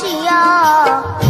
气哟、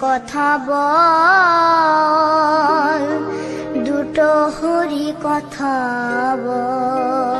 কথা বল দুটো হরি কথা বল।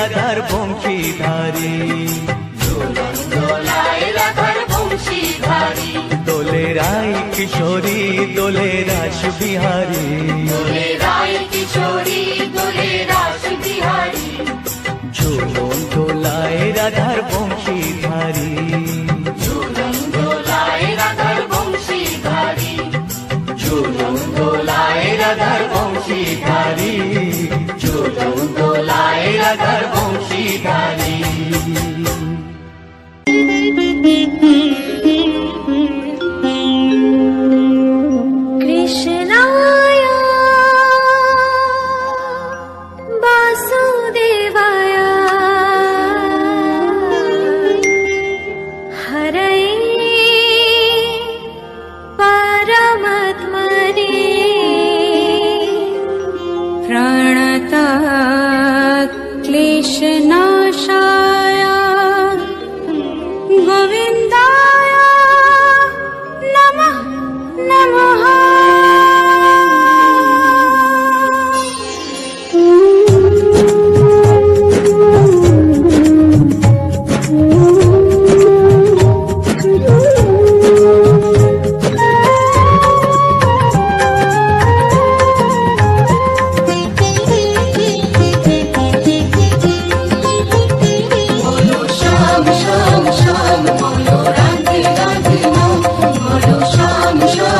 রাধার বংশীধারী। দোলে রায় কিশোরী দোলে রাস বিহারী ঝুমন দোলায় রাধার বংশীধারী। ঝুলুম দোলায় রাধার বংশীধারী। ঝুলুম দোলায় রাধার कृष्णाया वासुदेवाय। हर परमधरी प्रणत क्लेशना sunshine.